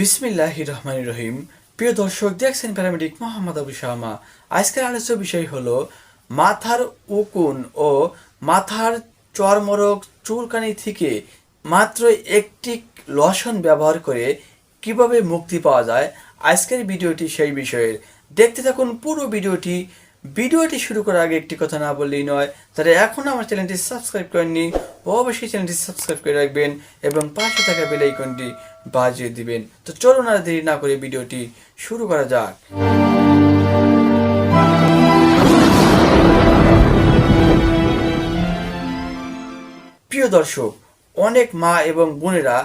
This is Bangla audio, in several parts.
বিসমিল্লাহ রহমান রহিম। প্রিয় দর্শক দেখছেন প্যারামেডিক মোহাম্মদ আবু শাহমা আজকের আলোচ্য বিষয় হলো মাথার উকুন ও মাথার চর্মরোগ চুলকানি থেকে মাত্র একটি লশন ব্যবহার করে কীভাবে মুক্তি পাওয়া যায়? আজকের ভিডিওটি সেই বিষয়ের। দেখতে থাকুন পুরো ভিডিওটি। ভিডিওটি শুরু করার আগে একটি কথা না বললেই নয়, যারা এখন আমার চ্যানেলটি সাবস্ক্রাইব করেননি, অবশ্যই চ্যানেলটি সাবস্ক্রাইব করে রাখবেন এবং পাশে থাকা বেল আইকনটি বাজিয়ে দিবেন। তো চলুন আর দেরি না করে ভিডিওটি শুরু করা যাক। প্রিয় দর্শক, অনেক মা এবং বোনেরা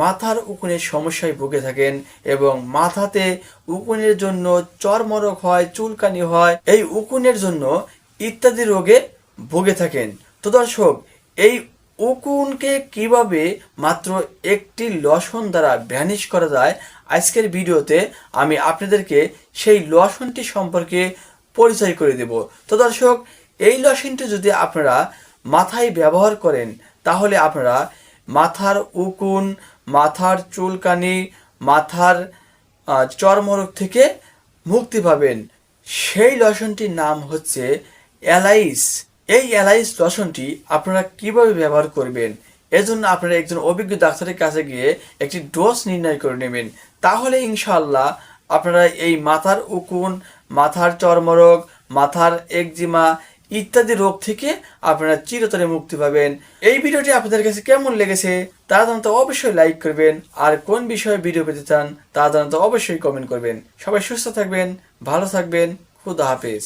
মাথার উকুনের সমস্যায় ভুগে থাকেন এবং মাথাতে উকুনের জন্য চর্মরোগ হয়, চুলকানি হয়, এই উকুনের জন্য ইত্যাদি রোগে ভুগে থাকেন। তো দর্শক, এই উকুনকে কীভাবে মাত্র একটি লসন দ্বারা ভ্যানিশ করা যায়, আজকের ভিডিওতে আমি আপনাদেরকে সেই লসনটি সম্পর্কে পরিচয় করে দেব। তো দর্শক, এই লসনটি যদি আপনারা মাথায় ব্যবহার করেন, তাহলে আপনারা মাথার উকুন মাথার চুলকানি, মাথার চর্মরোগ থেকে মুক্তি পাবেন। সেই লসনটির নাম হচ্ছে অ্যালাইস এই অ্যালাইস লসনটি আপনারা কীভাবে ব্যবহার করবেন? এজন্য আপনারা একজন অভিজ্ঞ ডাক্তারের কাছে গিয়ে একটি ডোজ নির্ণয় করে নেবেন। তাহলে ইনশাআল্লাহ আপনারা এই মাথার উকুন, মাথার চর্মরোগ, মাথার একজিমা ইত্যাদি রোগ থেকে আপনারা চিরতরে মুক্তি পাবেন। এই ভিডিওটি আপনাদের কাছে কেমন লেগেছে তা জানতে অবশ্যই লাইক করবেন। আর কোন বিষয়ে ভিডিও পেতে চান তা জানতে অবশ্যই কমেন্ট করবেন। সবাই সুস্থ থাকবেন, ভালো থাকবেন, খুদা হাফেজ।